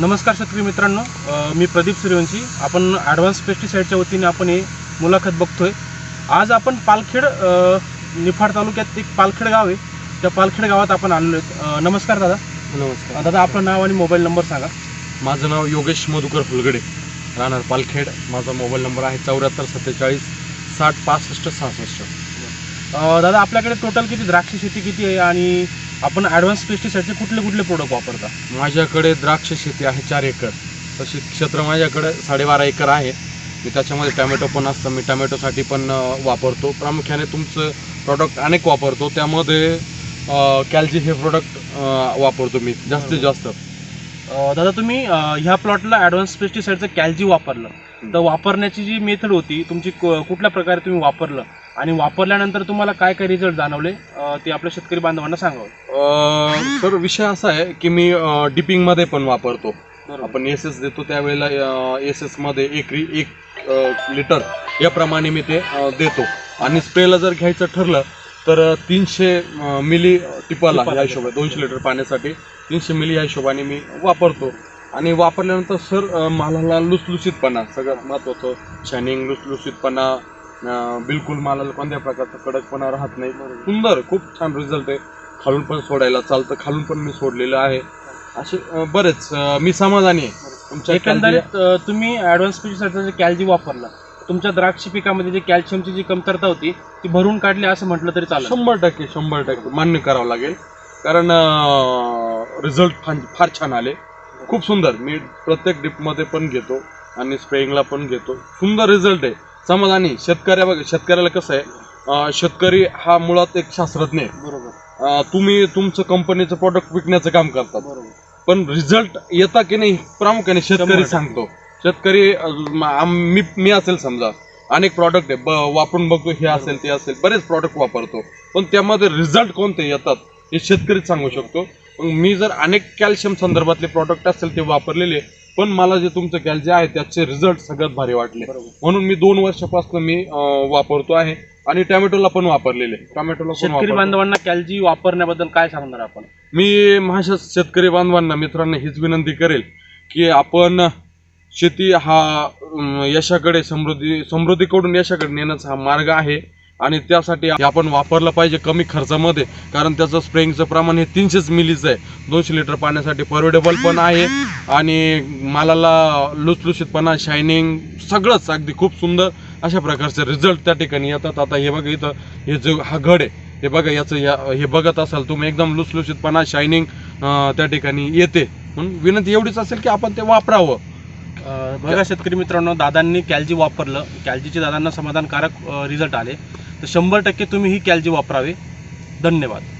नमस्कार शेतकरी मित्रांनो. मी प्रदीप सूर्यवंशी. आपण ॲडव्हान्स पेस्टिसाईडच्या वतीने आपण हे मुलाखत बघतोय. आज आपण पालखेड निफाड तालुक्यात एक पालखेड गाव आहे. त्या पालखेड गावात आपण आलेलो आहेत. नमस्कार दादा. नमस्कार. दादा आपलं नाव आणि मोबाईल नंबर सांगा. माझं नाव योगेश मधुकर फुलगडे. राहणार पालखेड. माझा मोबाईल नंबर आहे चौऱ्याहत्तर सत्तेचाळीस साठ पासष्ट सहासष्ट. दादा आपल्याकडे टोटल किती? द्राक्ष शेती किती आहे? आणि आपण ॲडव्हान्स पेस्टिसाईडचे कुठले कुठले प्रोडक्ट वापरता? माझ्याकडे द्राक्ष शेती आहे चार एकर. तशी क्षेत्र माझ्याकडे साडेबारा एकर आहे. मी त्याच्यामध्ये टॅमॅटो पण असतं. मी टॅमॅटोसाठी पण वापरतो. प्रामुख्याने तुमचं प्रॉडक्ट अनेक वापरतो. त्यामध्ये कॅल्जी हे प्रोडक्ट वापरतो मी. जास्तीत जास्त. दादा तुम्ही ह्या प्लॉटला ॲडव्हान्स पेस्टिसाईडचं कॅल्जी वापरलं. तर वापरण्याची जी मेथड होती तुमची कुठल्या प्रकारे तुम्ही वापरलं? आणि वापरल्यानंतर तुम्हाला काय काय रिझल्ट जाणवले? अ, ते आपल्या शेतकरी बांधवांना सांगावं अं, सर विषय असा आहे की मी डिपिंगमध्ये पण वापरतो. आपण एस एस देतो त्यावेळेला एस एसमध्ये एकरी एक अ, लिटर याप्रमाणे मी ते अ, देतो. आणि स्प्रेला जर घ्यायचं ठरलं तर अ, तीनशे अ, मिली टिपाला टिपाला या हिशोबाने दोनशे लिटर पाण्यासाठी तीनशे मिली या हिशोबाने मी वापरतो. आणि वापरल्यानंतर सर अ, मालाला लुसलुसीतपणा सगळ्यात महत्त्वाचं शायनिंग लुसलुसीतपणा बिलकुल मालाला कोणत्या प्रकारचा कडकपणा राहत नाही. सुंदर खूप छान रिझल्ट आहे. खालून पण सोडायला चालतं खालून पण मी सोडलेलं आहे. असे बरेच मी समाधानी आहे. तुमच्या एकंदरीत तुम्ही ॲडव्हान्स पेस्टिसाईडचं जे कॅल्जी वापरलं. तुमच्या द्राक्ष पिकामध्ये जी कॅल्शियमची जी कमतरता होती ती भरून काढली असं म्हटलं तरी चालेल. शंभर टक्के शंभर टक्के. मान्य करावं लागेल. कारण रिझल्ट फार छान आले. खूप सुंदर. मी प्रत्येक डिपमध्ये पण घेतो आणि स्प्रेइंगला पण घेतो. सुंदर रिझल्ट आहे. समाधानी. शेतकऱ्या बघ शेतकऱ्याला कसं आहे शेतकरी हा मुळात एक शास्त्रज्ञ आहे. बरोबर. तुम्ही तुमचं कंपनीचं प्रॉडक्ट विकण्याचं काम करतात. बरोबर. पण रिझल्ट येता की नाही प्रामुख्याने शेतकरी. सांगतो. शेतकरी म- मी असेल समजा अनेक प्रॉडक्ट आहे ब- वापरून बघतो हे असेल ते असेल बरेच प्रॉडक्ट वापरतो. पण त्यामध्ये रिझल्ट कोणते येतात हे शेतकरीच सांगू शकतो. मग मी जर अनेक कॅल्शियम संदर्भातले प्रॉडक्ट असेल ते वापरलेले पण मला जे तुमचं कॅल्शियम आहे त्याचे रिझल्ट सगळ्यात भारी वाटले. म्हणून मी दोन वर्षापासून मी अं, वापरतो आहे. आणि टॅमॅटोला पण वापरलेले टॅमॅटोला पण शेतकरी वापरतो. बांधवांना कॅल्जी वापरण्याबद्दल काय सांगणार आपण? मी माझ्या शेतकरी बांधवांना मित्रांना हीच विनंती करेल की आपण शेती हा अं, यशाकडे समृद्धी समृद्धीकडून यशाकडे नेण्याचा हा मार्ग आहे. आणि त्यासाठी आपण वापरलं पाहिजे कमी खर्चामध्ये कारण त्याचं स्प्रेइंगचं प्रमाण हे तीनशेच मिलीचं आहे. दोनशे लिटर पाण्यासाठी परवडेबल पण आहे आणि मालाला लुसलुशीतपणा शायनिंग सगळंच अगदी खूप सुंदर अशा प्रकारचे रिझल्ट त्या ठिकाणी येतात. आता हे बघा इथं हे जो हा घड आहे हे बघा याचं या हे बघत असाल तुम्ही एकदम लुसलुशीतपणा शायनिंग त्या ठिकाणी येते. म्हणून विनंती एवढीच असेल की आपण ते वापरावं. बघा शेतकरी मित्रांनो दादांनी कॅल्जी वापरलं. कॅल्जीचे दादांना समाधानकारक रिझल्ट आले. तर शंभर टक्के तुम्ही ही कॅल्जी वापरावे. धन्यवाद.